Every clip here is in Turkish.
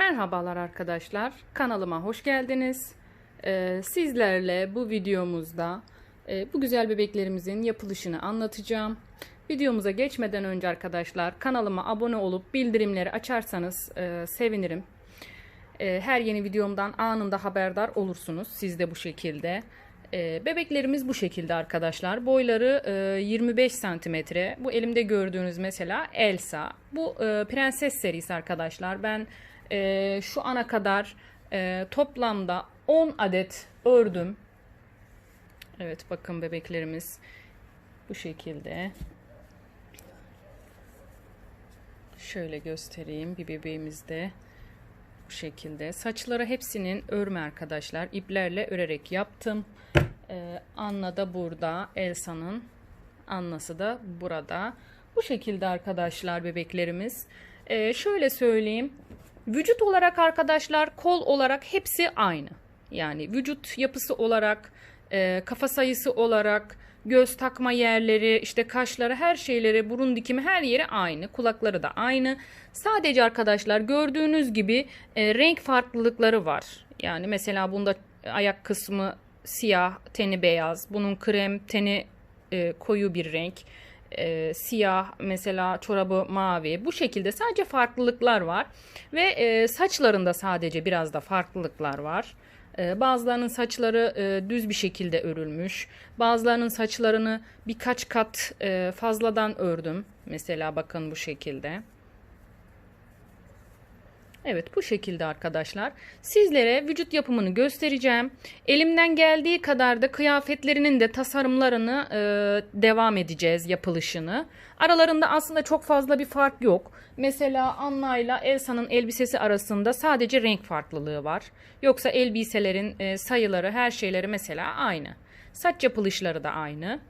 Merhabalar arkadaşlar, kanalıma hoş geldiniz. Ee, sizlerle bu videomuzda e, bu güzel bebeklerimizin yapılışını anlatacağım. Videomuza geçmeden önce arkadaşlar kanalıma abone olup bildirimleri açarsanız e, sevinirim. E, her yeni videomdan anında haberdar olursunuz siz de bu şekilde. Bebeklerimiz bu şekilde arkadaşlar. Boyları e, 25 santimetre. Bu elimde gördüğünüz mesela Elsa. Bu prenses serisi arkadaşlar. Ben e, şu ana kadar e, toplamda 10 adet ördüm. Evet bakın bebeklerimiz bu şekilde. Şöyle göstereyim bir bebeğimizde bu şekilde. Saçları hepsinin örme arkadaşlar. İplerle örerek yaptım. Ee, Anna da burada. Elsa'nın Annası da burada. Bu şekilde arkadaşlar bebeklerimiz. Ee, şöyle söyleyeyim. Vücut olarak arkadaşlar kol olarak hepsi aynı. Yani vücut yapısı olarak, e, kafa sayısı olarak, göz takma yerleri, işte kaşları, her şeyleri, burun dikimi her yeri aynı. Kulakları da aynı. Sadece arkadaşlar gördüğünüz gibi e, renk farklılıkları var. Yani mesela bunda ayak kısmı siyah, teni beyaz. Bunun krem, teni e, koyu bir renk. E, siyah mesela çorabı mavi. Bu şekilde sadece farklılıklar var. Ve e, saçlarında sadece biraz da farklılıklar var. E, bazılarının saçları e, düz bir şekilde örülmüş. Bazılarının saçlarını birkaç kat e, fazladan ördüm. Mesela bakın bu şekilde. Evet bu şekilde arkadaşlar. Sizlere vücut yapımını göstereceğim. Elimden geldiği kadar da kıyafetlerinin de tasarımlarını e, devam edeceğiz yapılışını. Aralarında aslında çok fazla bir fark yok. Mesela Anna ile Elsa'nın elbisesi arasında sadece renk farklılığı var. Yoksa elbiselerin e, sayıları her şeyleri mesela aynı. Saç yapılışları da aynı.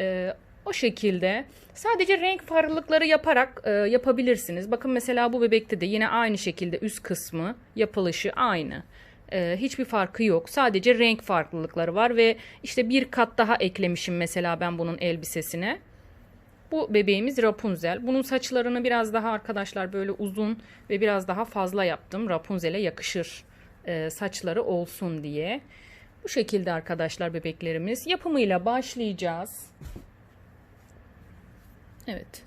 E, o şekilde sadece renk farklılıkları yaparak e, yapabilirsiniz. Bakın mesela bu bebekte de yine aynı şekilde üst kısmı yapılışı aynı. E, hiçbir farkı yok. Sadece renk farklılıkları var ve işte bir kat daha eklemişim mesela ben bunun elbisesine. Bu bebeğimiz Rapunzel. Bunun saçlarını biraz daha arkadaşlar böyle uzun ve biraz daha fazla yaptım. Rapunzel'e yakışır e, saçları olsun diye. Bu şekilde arkadaşlar bebeklerimiz. Yapımıyla başlayacağız. Evet.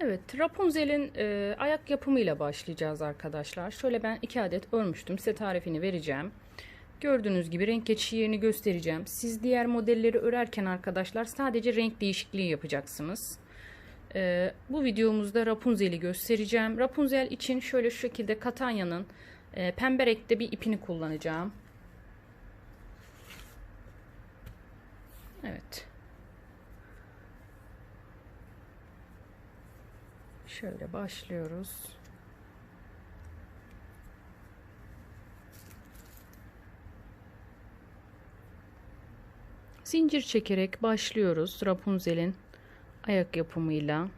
Evet, Rapunzel'in e, ayak yapımıyla başlayacağız arkadaşlar. Şöyle ben iki adet örmüştüm. Size tarifini vereceğim. Gördüğünüz gibi renk geçişi yerini göstereceğim. Siz diğer modelleri örerken arkadaşlar sadece renk değişikliği yapacaksınız. E, bu videomuzda Rapunzel'i göstereceğim. Rapunzel için şöyle şu şekilde Katanya'nın e, pembe renkte bir ipini kullanacağım. Evet. Şöyle başlıyoruz. Zincir çekerek başlıyoruz Rapunzel'in ayak yapımıyla.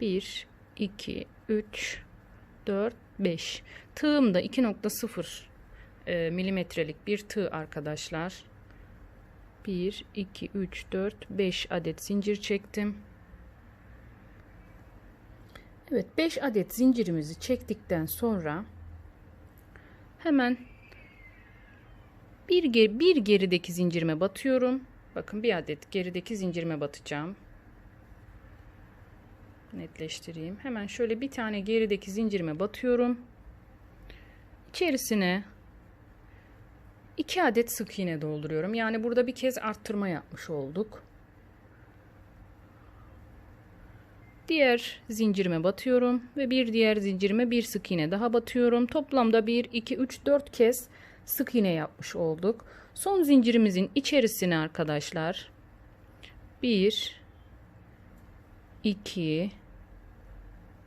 1 2 3 4 5 tığım da 2.0 e, milimetrelik bir tığ arkadaşlar. 1, 2, 3, 4, 5 adet zincir çektim. Evet 5 adet zincirimizi çektikten sonra hemen bir, bir gerideki zincirime batıyorum. Bakın bir adet gerideki zincirime batacağım. Netleştireyim. Hemen şöyle bir tane gerideki zincirime batıyorum. İçerisine 2 adet sık iğne dolduruyorum. Yani burada bir kez arttırma yapmış olduk. Diğer zincirime batıyorum ve bir diğer zincirime bir sık iğne daha batıyorum. Toplamda 1 2 3 4 kez sık iğne yapmış olduk. Son zincirimizin içerisine arkadaşlar 1 2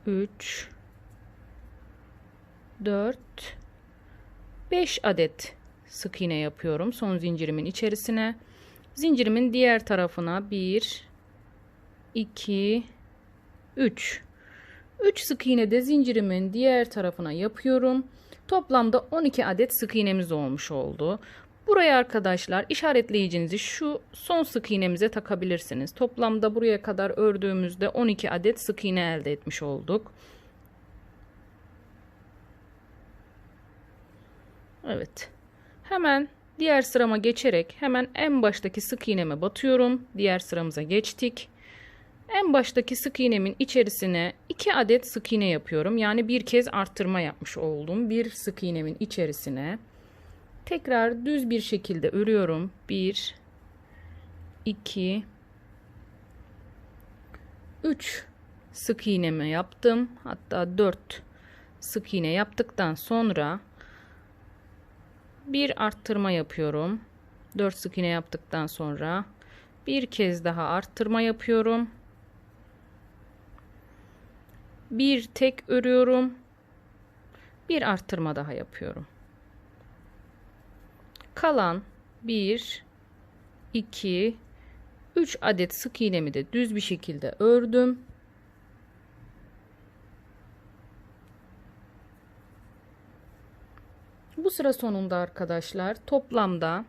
3 4 5 adet sık iğne yapıyorum son zincirimin içerisine. Zincirimin diğer tarafına 1 2 3 3 sık iğne de zincirimin diğer tarafına yapıyorum. Toplamda 12 adet sık iğnemiz olmuş oldu. Buraya arkadaşlar işaretleyicinizi şu son sık iğnemize takabilirsiniz. Toplamda buraya kadar ördüğümüzde 12 adet sık iğne elde etmiş olduk. Evet. Hemen diğer sırama geçerek hemen en baştaki sık iğneme batıyorum. Diğer sıramıza geçtik. En baştaki sık iğnemin içerisine 2 adet sık iğne yapıyorum. Yani bir kez arttırma yapmış oldum. Bir sık iğnemin içerisine tekrar düz bir şekilde örüyorum. 1 2 3 sık iğnemi yaptım. Hatta 4 sık iğne yaptıktan sonra bir arttırma yapıyorum. 4 sık iğne yaptıktan sonra bir kez daha arttırma yapıyorum. Bir tek örüyorum. Bir arttırma daha yapıyorum. Kalan 1 2 3 adet sık iğnemi de düz bir şekilde ördüm. Bu sıra sonunda arkadaşlar toplamda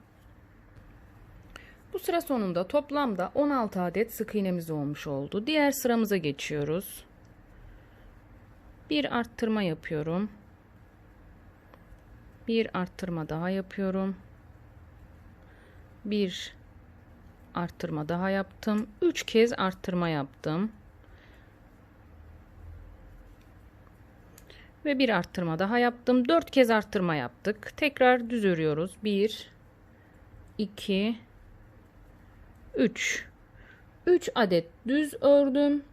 bu sıra sonunda toplamda 16 adet sık iğnemiz olmuş oldu. Diğer sıramıza geçiyoruz. Bir arttırma yapıyorum. Bir arttırma daha yapıyorum. Bir arttırma daha yaptım. 3 kez arttırma yaptım. Ve bir arttırma daha yaptım. 4 kez arttırma yaptık. Tekrar düz örüyoruz. 1 2 3 3 adet düz ördüm.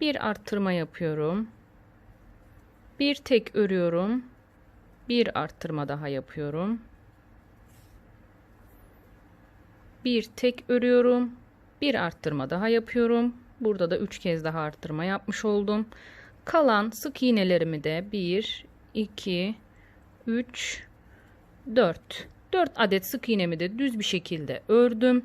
Bir arttırma yapıyorum. Bir tek örüyorum. Bir arttırma daha yapıyorum. Bir tek örüyorum. Bir arttırma daha yapıyorum. Burada da 3 kez daha arttırma yapmış oldum. Kalan sık iğnelerimi de 1, 2, 3, 4. 4 adet sık iğnemi de düz bir şekilde ördüm.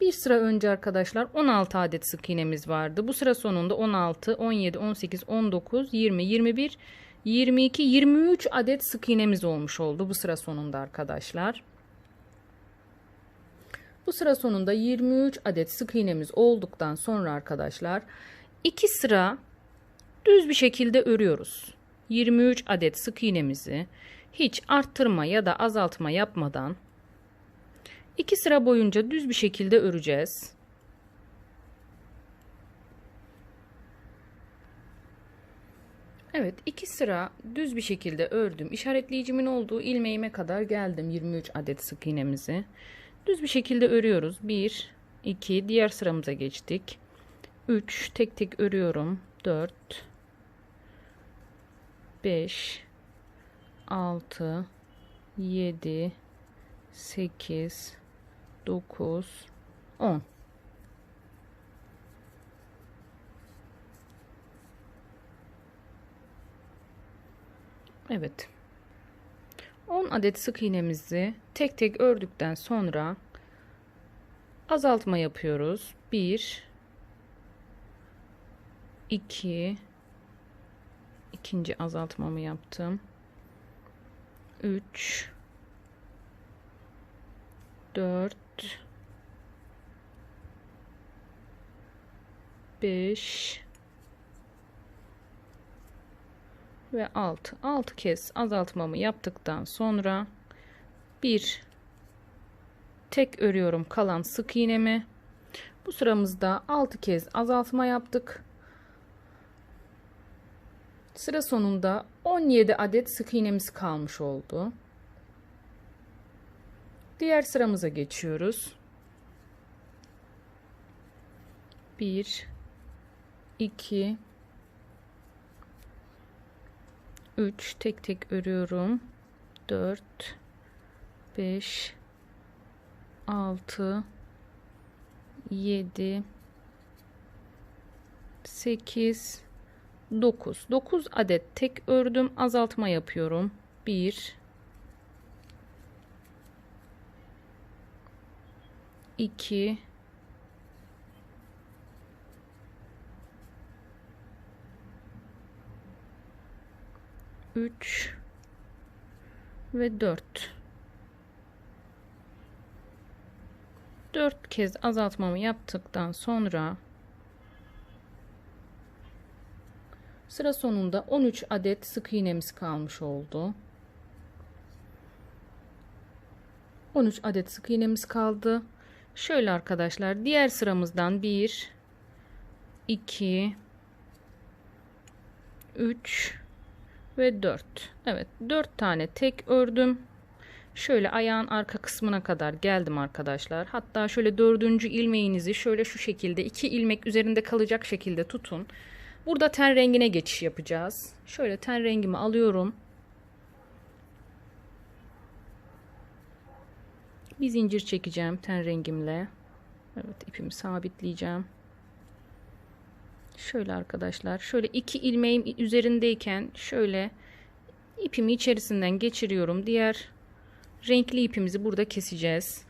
Bir sıra önce arkadaşlar 16 adet sık iğnemiz vardı. Bu sıra sonunda 16, 17, 18, 19, 20, 21, 22, 23 adet sık iğnemiz olmuş oldu bu sıra sonunda arkadaşlar. Bu sıra sonunda 23 adet sık iğnemiz olduktan sonra arkadaşlar 2 sıra düz bir şekilde örüyoruz. 23 adet sık iğnemizi hiç arttırma ya da azaltma yapmadan 2 sıra boyunca düz bir şekilde öreceğiz. Evet iki sıra düz bir şekilde ördüm. İşaretleyicimin olduğu ilmeğime kadar geldim 23 adet sık iğnemizi. Düz bir şekilde örüyoruz. 1, 2 diğer sıramıza geçtik. 3 tek tek örüyorum. 4 5 6 7 8 9 10 Evet. 10 adet sık iğnemizi tek tek ördükten sonra azaltma yapıyoruz. 1 2 ikinci azaltmamı yaptım. 3 4 5 ve 6 6 kez azaltmamı yaptıktan sonra bir tek örüyorum kalan sık iğnemi. Bu sıramızda 6 kez azaltma yaptık sıra sonunda 17 adet sık iğnemiz kalmış oldu. Diğer sıramıza geçiyoruz. 1 2 3 tek tek örüyorum. 4 5 6 7 8 9. 9 adet tek ördüm. Azaltma yapıyorum. 1 2 3 ve 4 4 kez azaltmamı yaptıktan sonra sıra sonunda 13 adet sık iğnemiz kalmış oldu. 13 adet sık iğnemiz kaldı. Şöyle arkadaşlar diğer sıramızdan 1 2 3 ve 4. Evet 4 tane tek ördüm. Şöyle ayağın arka kısmına kadar geldim arkadaşlar. Hatta şöyle dördüncü ilmeğinizi şöyle şu şekilde iki ilmek üzerinde kalacak şekilde tutun. Burada ten rengine geçiş yapacağız. Şöyle ten rengimi alıyorum. Bir zincir çekeceğim ten rengimle. Evet ipimi sabitleyeceğim. Şöyle arkadaşlar. Şöyle iki ilmeğim üzerindeyken şöyle ipimi içerisinden geçiriyorum. Diğer renkli ipimizi burada keseceğiz.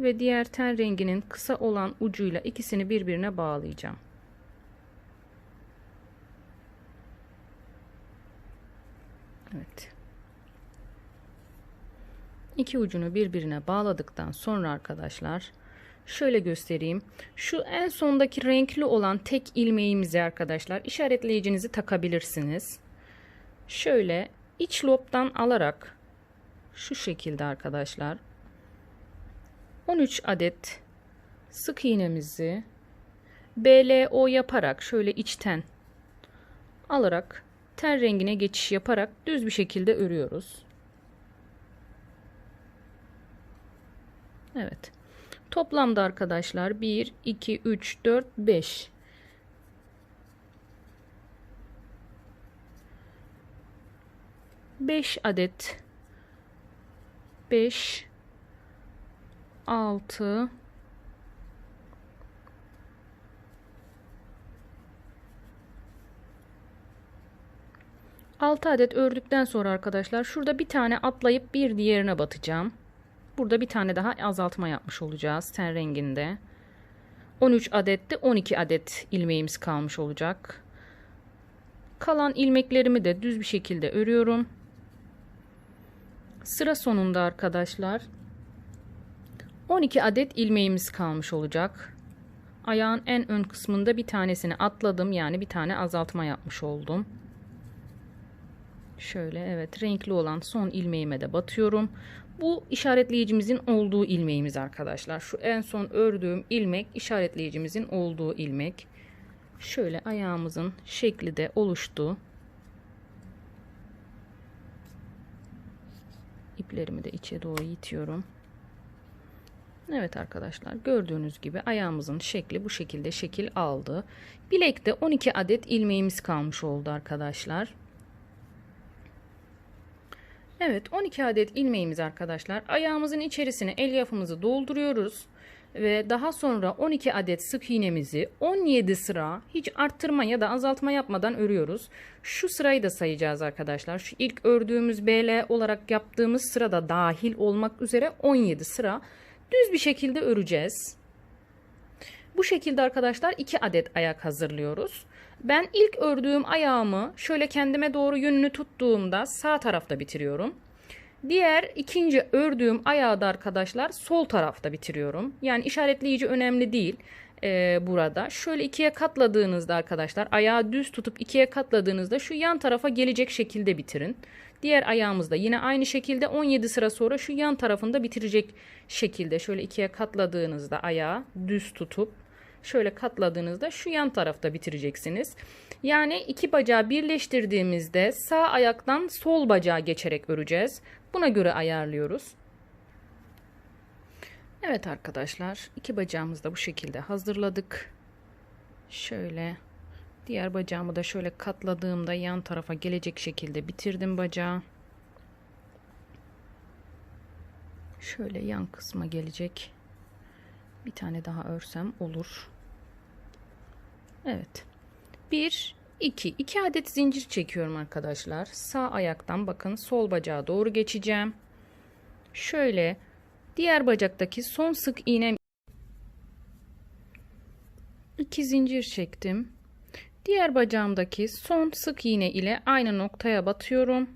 Ve diğer ten renginin kısa olan ucuyla ikisini birbirine bağlayacağım. Evet. İki ucunu birbirine bağladıktan sonra arkadaşlar şöyle göstereyim. Şu en sondaki renkli olan tek ilmeğimizi arkadaşlar işaretleyicinizi takabilirsiniz. Şöyle iç lobdan alarak şu şekilde arkadaşlar 13 adet sık iğnemizi BLO yaparak şöyle içten alarak ten rengine geçiş yaparak düz bir şekilde örüyoruz. Evet. Toplamda arkadaşlar 1, 2, 3, 4, 5. Beş adet beş altı altı adet ördükten sonra arkadaşlar şurada bir tane atlayıp bir diğerine batacağım. Burada bir tane daha azaltma yapmış olacağız ten renginde. 13 adette 12 adet ilmeğimiz kalmış olacak. Kalan ilmeklerimi de düz bir şekilde örüyorum. Sıra sonunda arkadaşlar 12 adet ilmeğimiz kalmış olacak. Ayağın en ön kısmında bir tanesini atladım. Yani bir tane azaltma yapmış oldum. Şöyle evet renkli olan son ilmeğime de batıyorum. Bu işaretleyicimizin olduğu ilmeğimiz arkadaşlar. Şu en son ördüğüm ilmek işaretleyicimizin olduğu ilmek. Şöyle ayağımızın şekli de oluştu. İplerimi de içe doğru itiyorum. Evet arkadaşlar gördüğünüz gibi ayağımızın şekli bu şekilde şekil aldı. Bilekte 12 adet ilmeğimiz kalmış oldu arkadaşlar. Evet 12 adet ilmeğimiz arkadaşlar. Ayağımızın içerisine elyafımızı dolduruyoruz. Ve daha sonra 12 adet sık iğnemizi 17 sıra hiç arttırma ya da azaltma yapmadan örüyoruz. Şu sırayı da sayacağız arkadaşlar. Şu ilk ördüğümüz BL olarak yaptığımız sırada dahil olmak üzere 17 sıra düz bir şekilde öreceğiz. Bu şekilde arkadaşlar 2 adet ayak hazırlıyoruz. Ben ilk ördüğüm ayağımı şöyle kendime doğru yönünü tuttuğumda sağ tarafta bitiriyorum. Diğer ikinci ördüğüm ayağı da arkadaşlar sol tarafta bitiriyorum. Yani işaretleyici önemli değil e, burada. Şöyle ikiye katladığınızda arkadaşlar ayağı düz tutup ikiye katladığınızda şu yan tarafa gelecek şekilde bitirin. Diğer ayağımızda yine aynı şekilde 17 sıra sonra şu yan tarafında bitirecek şekilde şöyle ikiye katladığınızda ayağı düz tutup şöyle katladığınızda şu yan tarafta bitireceksiniz. Yani iki bacağı birleştirdiğimizde sağ ayaktan sol bacağa geçerek öreceğiz. Buna göre ayarlıyoruz. Evet arkadaşlar iki bacağımızı da bu şekilde hazırladık. Şöyle diğer bacağımı da şöyle katladığımda yan tarafa gelecek şekilde bitirdim bacağı. Şöyle yan kısma gelecek. Bir tane daha örsem olur. Evet. 1 2 2 adet zincir çekiyorum arkadaşlar. Sağ ayaktan bakın sol bacağa doğru geçeceğim. Şöyle diğer bacaktaki son sık iğnem 2 zincir çektim. Diğer bacağımdaki son sık iğne ile aynı noktaya batıyorum.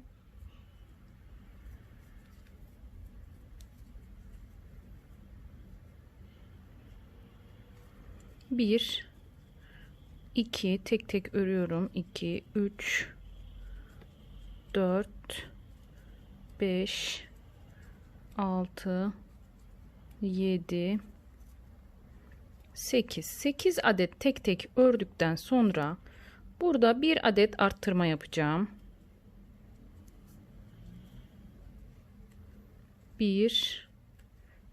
Bir, iki tek tek örüyorum. İki, üç, dört, beş, altı, yedi, 8 8 adet tek tek ördükten sonra burada bir adet arttırma yapacağım. 1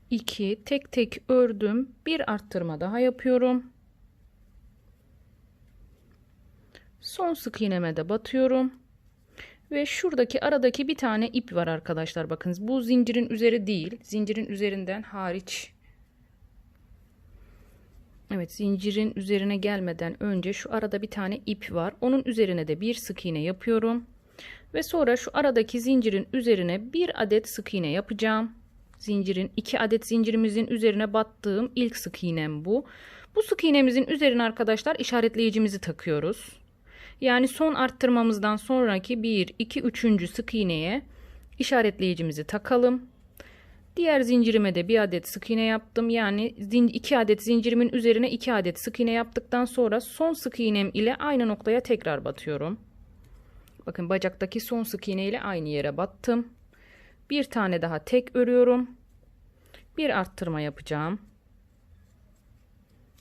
2 tek tek ördüm. Bir arttırma daha yapıyorum. Son sık iğneme de batıyorum. Ve şuradaki aradaki bir tane ip var arkadaşlar. Bakınız bu zincirin üzeri değil zincirin üzerinden hariç Evet zincirin üzerine gelmeden önce şu arada bir tane ip var onun üzerine de bir sık iğne yapıyorum ve sonra şu aradaki zincirin üzerine bir adet sık iğne yapacağım zincirin iki adet zincirimizin üzerine battığım ilk sık iğnem bu bu sık iğnemizin üzerine arkadaşlar işaretleyicimizi takıyoruz yani son arttırmamızdan sonraki 1, 2, 3. sık iğneye işaretleyicimizi takalım. Diğer zincirime de bir adet sık iğne yaptım. Yani 2 adet zincirimin üzerine 2 adet sık iğne yaptıktan sonra son sık iğnem ile aynı noktaya tekrar batıyorum. Bakın bacaktaki son sık iğne ile aynı yere battım. Bir tane daha tek örüyorum. Bir arttırma yapacağım.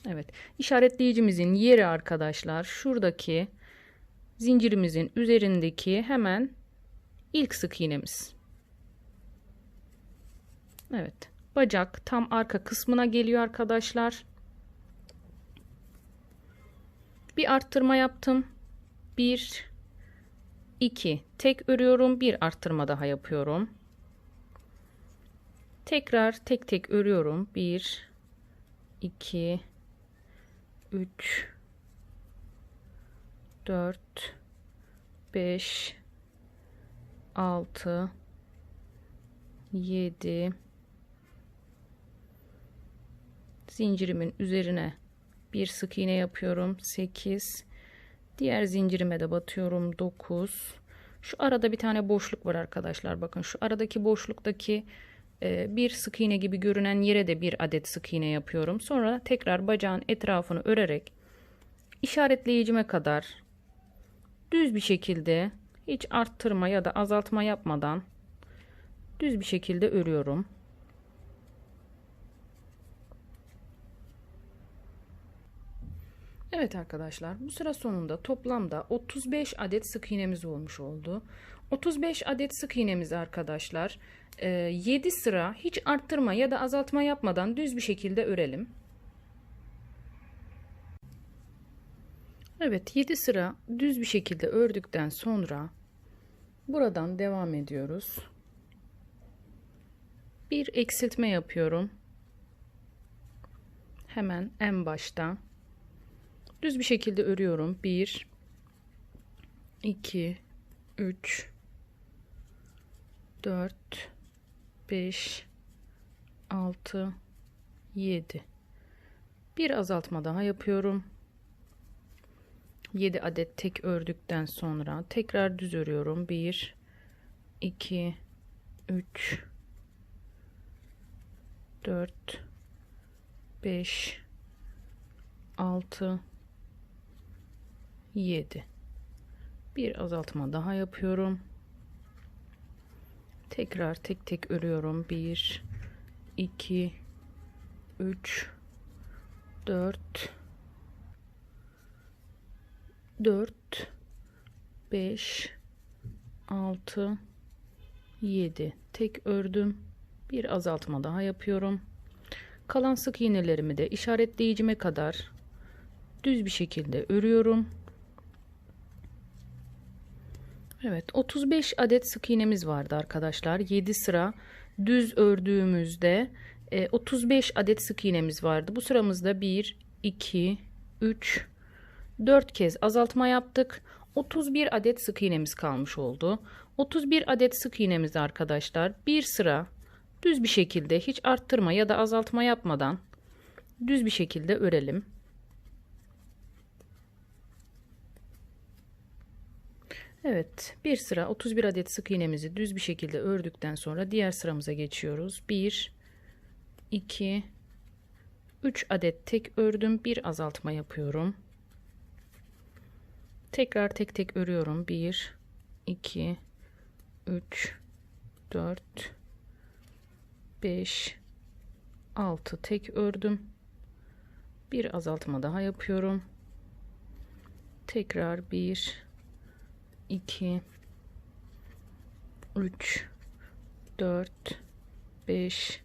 Evet işaretleyicimizin yeri arkadaşlar şuradaki zincirimizin üzerindeki hemen ilk sık iğnemiz. Evet. Bacak tam arka kısmına geliyor arkadaşlar. Bir arttırma yaptım. 1 2 tek örüyorum. Bir arttırma daha yapıyorum. Tekrar tek tek örüyorum. 1 2 3 4 5 6 7 zincirimin üzerine bir sık iğne yapıyorum. 8 diğer zincirime de batıyorum. 9 şu arada bir tane boşluk var arkadaşlar. Bakın şu aradaki boşluktaki e, bir sık iğne gibi görünen yere de bir adet sık iğne yapıyorum. Sonra tekrar bacağın etrafını örerek işaretleyicime kadar düz bir şekilde hiç arttırma ya da azaltma yapmadan düz bir şekilde örüyorum. Evet arkadaşlar bu sıra sonunda toplamda 35 adet sık iğnemiz olmuş oldu. 35 adet sık iğnemiz arkadaşlar 7 e, sıra hiç arttırma ya da azaltma yapmadan düz bir şekilde örelim. Evet 7 sıra düz bir şekilde ördükten sonra buradan devam ediyoruz. Bir eksiltme yapıyorum. Hemen en başta düz bir şekilde örüyorum. 1 2 3 4 5 6 7 bir azaltma daha yapıyorum. 7 adet tek ördükten sonra tekrar düz örüyorum 1 2 3 4 5 6 7 bir azaltma daha yapıyorum. Tekrar tek tek örüyorum. 1 2 3 4 4 5 6 7 tek ördüm. Bir azaltma daha yapıyorum. Kalan sık iğnelerimi de işaretleyicime kadar düz bir şekilde örüyorum Evet 35 adet sık iğnemiz vardı arkadaşlar 7 sıra düz ördüğümüzde 35 e, adet sık iğnemiz vardı bu sıramızda 1 2 3 4 kez azaltma yaptık. 31 adet sık iğnemiz kalmış oldu. 31 adet sık iğnemiz arkadaşlar bir sıra düz bir şekilde hiç arttırma ya da azaltma yapmadan düz bir şekilde örelim. Evet bir sıra 31 adet sık iğnemizi düz bir şekilde ördükten sonra diğer sıramıza geçiyoruz. 1 2 3 adet tek ördüm. Bir azaltma yapıyorum. Tekrar tek tek örüyorum. 1 2 3 4 5 6 tek ördüm. Bir azaltma daha yapıyorum. Tekrar 1 2 3 4 5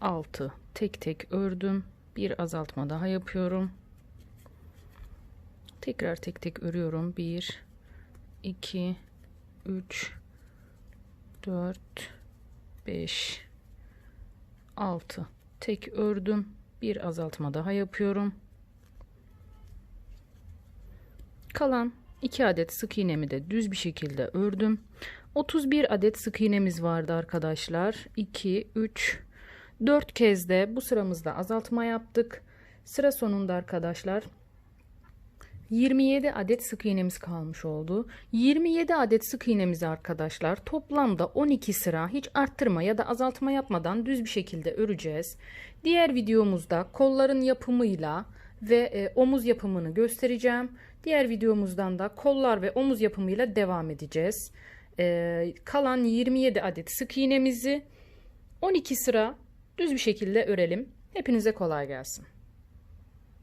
6 tek tek ördüm. Bir azaltma daha yapıyorum. Tekrar tek tek örüyorum. 1 2 3 4 5 6 tek ördüm. Bir azaltma daha yapıyorum. Kalan 2 adet sık iğnemi de düz bir şekilde ördüm. 31 adet sık iğnemiz vardı arkadaşlar. 2 3 4 kez de bu sıramızda azaltma yaptık. Sıra sonunda arkadaşlar 27 adet sık iğnemiz kalmış oldu. 27 adet sık iğnemizi arkadaşlar toplamda 12 sıra hiç arttırma ya da azaltma yapmadan düz bir şekilde öreceğiz. Diğer videomuzda kolların yapımıyla ve e, omuz yapımını göstereceğim. Diğer videomuzdan da kollar ve omuz yapımıyla devam edeceğiz. E, kalan 27 adet sık iğnemizi 12 sıra düz bir şekilde örelim. Hepinize kolay gelsin.